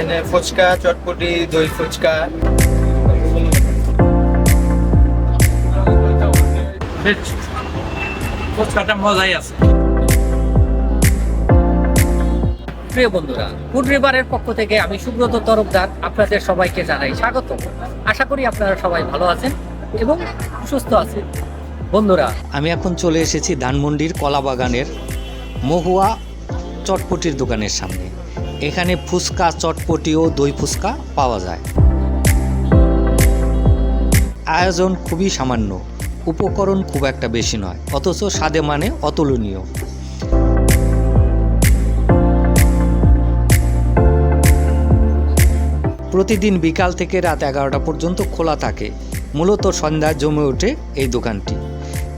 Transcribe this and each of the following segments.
এখানে ফুচকা চটপটি দই ফুচকা। ফুচকাটা মজাই আছে। প্রিয় বন্ধুরা ফুড রিভারের পক্ষ থেকে আমি সুব্রত তরফদার আপনাদের সবাইকে জানাই স্বাগত। আশা করি আপনারা সবাই ভালো আছেন এবং সুস্থ আছেন। বন্ধুরা আমি এখন চলে এসেছি ধানমন্ডির কলাবাগানের মহুয়া চটপটির দোকানের সামনে। এখানে ফুচকা চটপটি ও দই ফুচকা পাওয়া যায়। আয়োজন খুবই সামান্য, উপকরণ খুব একটা বেশি নয়, অথচ স্বাদে মানে অতুলনীয়। প্রতিদিন বিকাল থেকে রাত এগারোটা পর্যন্ত খোলা থাকে, মূলত সন্ধ্যায় জমে ওঠে এই দোকানটি।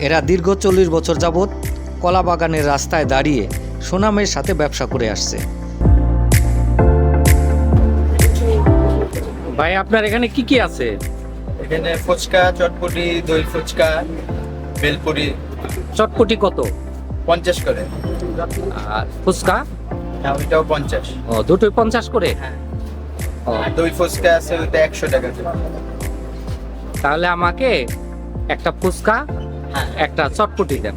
এরা দীর্ঘ চল্লিশ বছর যাবৎ কলা বাগানের রাস্তায় দাঁড়িয়ে সুনামের সাথে ব্যবসা করে আসছে। ভাই আপনার এখানে কি কি আছে? এখানে ফুচকা চটপটি দই ফুচকা বেলপুরি। চটপটি কত? পঞ্চাশ করে। আর ফুচকা? হ্যাঁ ওইটাও পঞ্চাশ। ও দুটোই পঞ্চাশ করে? হ্যাঁ। দই ফুচকা আছে ওইটা একশো টাকা তাহলে আমাকে একটা ফুচকা হ্যাঁ। একটা চটপটি দেন।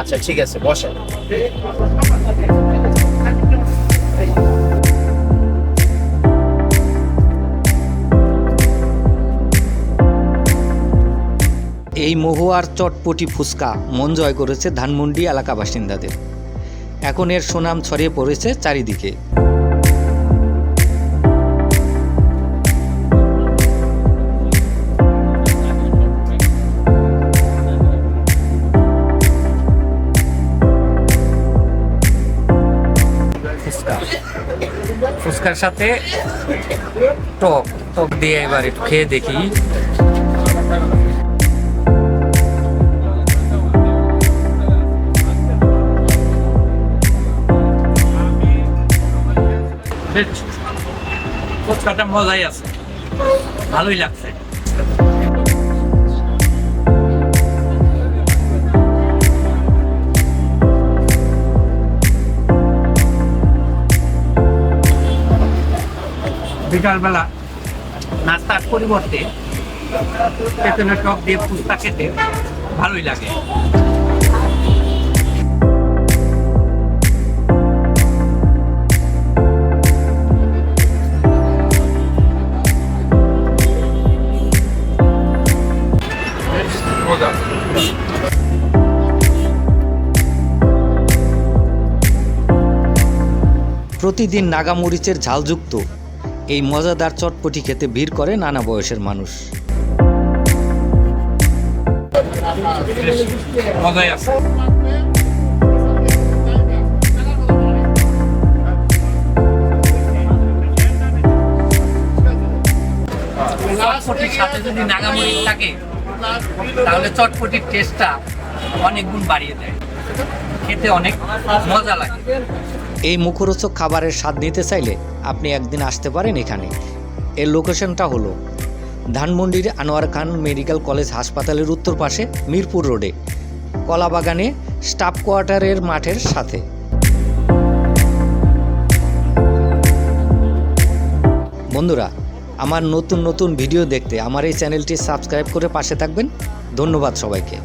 আচ্ছা ঠিক আছে বসেন। এই মহুয়ার চটপটি ফুচকা মন জয় করেছে ধানমন্ডি এলাকা বাসিন্দাদের। এখন এর সুনাম ছড়িয়ে পড়েছে চারিদিকে। ফুচকার সাথে টক টক দিয়ে এবার একটু খেয়ে দেখি। ফুচকাটা মজাই আছে। ভালোই লাগছে। বিকালবেলা নাস্তার পরিবর্তে পেছনে টক দিয়ে ফুচকা খেতে ভালোই লাগে। প্রতিদিন নাগামরিচের ঝালযুক্ত। এই মজাদার চটপটি খেতে ভিড় করে নানা বয়সের মানুষ। যদি নাগামরিচ তাহলে চটপটির টেস্টটা অনেক গুণ বাড়িয়ে দেয়। খেতে অনেক মজা লাগে। এই মুখরোচক খাবারের স্বাদ নিতে চাইলে আপনি একদিন আসতে পারেন এখানে। এর লোকেশনটা হলো ধানমন্ডির আনোয়ার খান মেডিকেল কলেজ হাসপাতালের উত্তর পাশে মিরপুর রোডে, কলাবাগানে স্টাফ কোয়ার্টারের মাঠের সাথে। বন্ধুরা, আমার নতুন নতুন ভিডিও দেখতে আমার এই চ্যানেলটি সাবস্ক্রাইব করে পাশে থাকবেন। ধন্যবাদ সবাইকে।